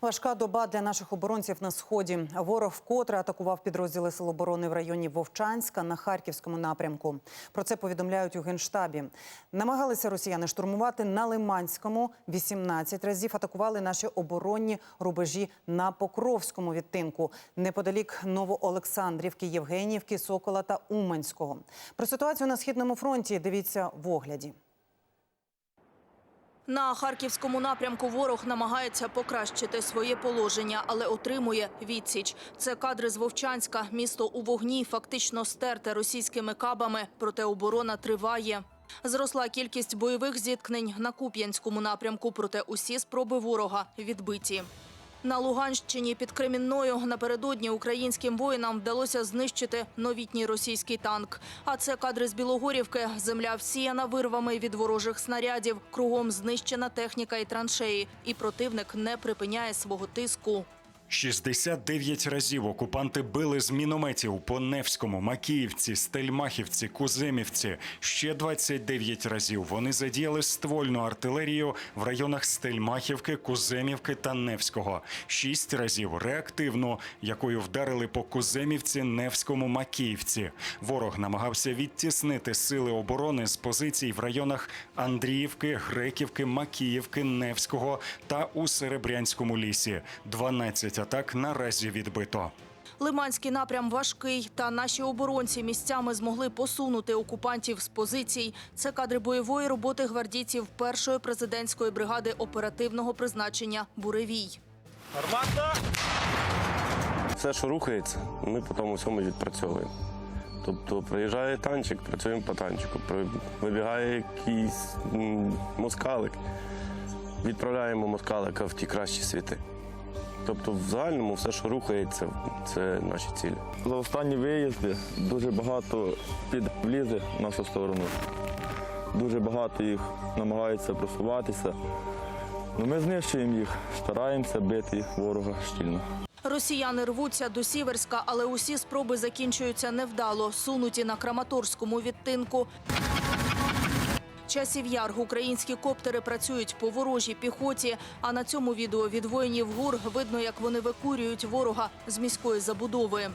Важка доба для наших оборонців на сході. Ворог вкотре атакував підрозділи Сил оборони в районі Вовчанська на харківському напрямку. Про це повідомляють у генштабі. Намагалися росіяни штурмувати на Лиманському 18 разів. Атакували наші оборонні рубежі на Покровському відтинку неподалік Новоолександрівки, Євгенівки, Сокола та Уманського. Про ситуацію на східному фронті дивіться в огляді. На харківському напрямку ворог намагається покращити своє положення, але отримує відсіч. Це кадри з Вовчанська. Місто у вогні фактично стерте російськими кабами, проте оборона триває. Зросла кількість бойових зіткнень на Куп'янському напрямку, проте усі спроби ворога відбиті. На Луганщині під Кремінною напередодні українським воїнам вдалося знищити новітній російський танк. А це кадри з Білогорівки. Земля всіяна вирвами від ворожих снарядів. Кругом знищена техніка і траншеї. І противник не припиняє свого тиску. 69 разів окупанти били з мінометів по Невському, Макіївці, Стельмахівці, Куземівці. Ще 29 разів вони задіяли ствольну артилерію в районах Стельмахівки, Куземівки та Невського. Шість разів реактивну, якою вдарили по Куземівці, Невському, Макіївці. Ворог намагався відтіснити сили оборони з позицій в районах Андріївки, Греківки, Макіївки, Невського та у Серебрянському лісі. 12 атак наразі відбито. Лиманський напрям важкий, та наші оборонці місцями змогли посунути окупантів з позицій. Це кадри бойової роботи гвардійців першої президентської бригади оперативного призначення Буревій. Все, що рухається, ми по тому всьому відпрацьовуємо. Тобто приїжджає танчик, працюємо по танчику. Вибігає якийсь москалик, відправляємо москалика в ті кращі світи. Тобто, в загальному все, що рухається, це наші цілі. За останні виїзди дуже багато під влізе в нашу сторону. Дуже багато їх намагається просуватися. Ну, ми знищуємо їх, стараємося бити ворога щільно. Росіяни рвуться до Сіверська, але усі спроби закінчуються невдало, сунуті на Краматорському відтинку. Часів яр українські коптери працюють по ворожій піхоті. А на цьому відео від воїнів ГУР видно, як вони викурюють ворога з міської забудови.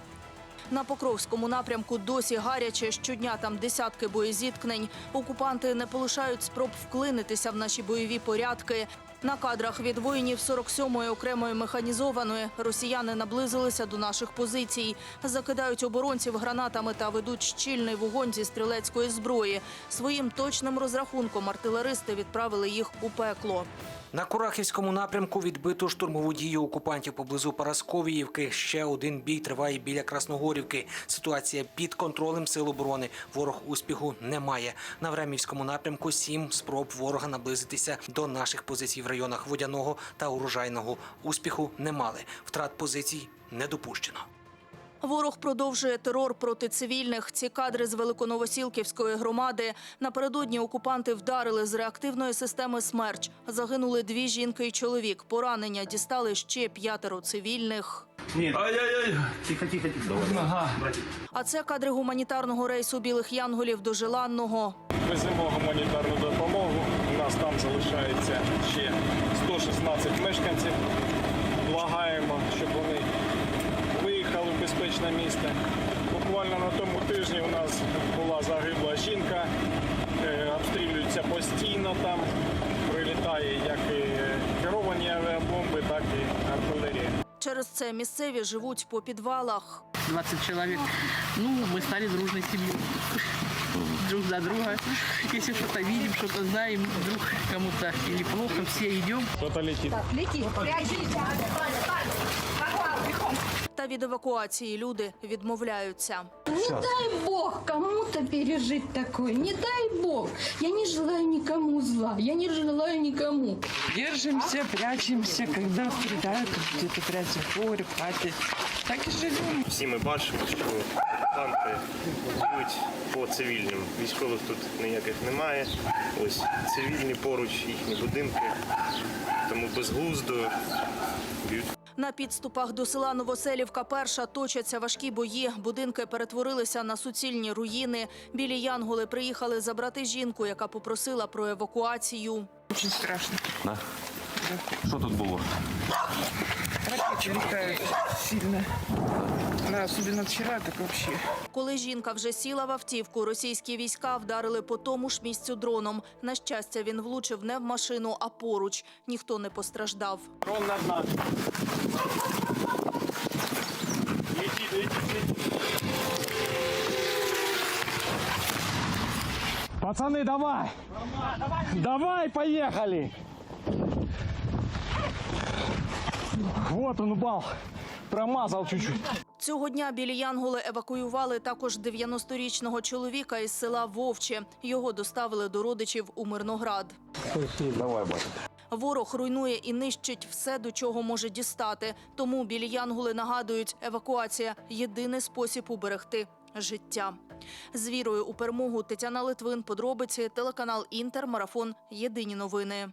На Покровському напрямку досі гаряче. Щодня там десятки боєзіткнень. Окупанти не полишають спроб вклинитися в наші бойові порядки. На кадрах від воїнів 47-ї окремої механізованої росіяни наблизилися до наших позицій, закидають оборонців гранатами та ведуть щільний вогонь зі стрілецької зброї. Своїм точним розрахунком артилеристи відправили їх у пекло. На Курахівському напрямку відбито штурмову дію окупантів поблизу Парасковіївки. Ще один бій триває біля Красногорівки. Ситуація під контролем сил оборони. Ворог успіху не має. На Времівському напрямку сім спроб ворога наблизитися до наших позицій в районах Водяного та Урожайного. Успіху не мали. Втрат позицій не допущено. Ворог продовжує терор проти цивільних. Ці кадри з Великоновосілківської громади. Напередодні окупанти вдарили з реактивної системи «Смерч». Загинули дві жінки і чоловік. Поранення дістали ще п'ятеро цивільних. Ай-яй-яй. Тихо, тихо, тихо. Ага. А це кадри гуманітарного рейсу білих янголів до Желанного. Веземо гуманітарну допомогу. У нас там залишається ще 116 мешканців. Благаємо, щоб вони безпечне місце. Буквально на тому тижні у нас була загибла жінка. Е, Обстрілюються постійно там. Прилітає як і керовані авіабомби, так і артилерія. Через це місцеві живуть по підвалах. 20 человек. Ну, мы стали дружной семьей. Друг за друга. Если что-то видим, что-то знаем, вдруг кому-то или плохо, все идем. Хто-то летить. Та від евакуації люди відмовляються. Не дай Бог кому-то пережить такое. Не дай Бог. Я не желаю никому зла. Я не желаю никому. Держимся, прячемся, когда стреляют, где-то прячем в погреб. Так и живем. Всі ми бачимо, що окупанти б'ють по цивільним. Військових тут ніяких немає. Ось цивільні поруч, їхні будинки. Тому безглуздо б'ють На підступах до села Новоселівка перша точаться важкі бої. Будинки перетворилися на суцільні руїни. Білі янголи приїхали забрати жінку, яка попросила про евакуацію. Дуже страшно. Що тут було? Летают сильно. Да, особенно вчера, так вообще. Коли жінка вже сіла в автівку, російські війська вдарили по тому ж місцю дроном. На щастя, він влучив не в машину, а поруч. Ніхто не постраждав. Дрон над нами. Пацаны, давай! Давай, поехали! Вот он упал. Промазал чуть-чуть. Цього дня білі Янголи евакуювали також 90-річного чоловіка із села Вовче. Його доставили до родичів у Мирноград. Давай, батя. Ворог руйнує і нищить все, до чого може дістати. Тому білі Янголи нагадують, евакуація єдиний спосіб уберегти життя. З вірою у перемогу Тетяна Литвин, подробиці, телеканал Інтер, марафон. Єдині новини.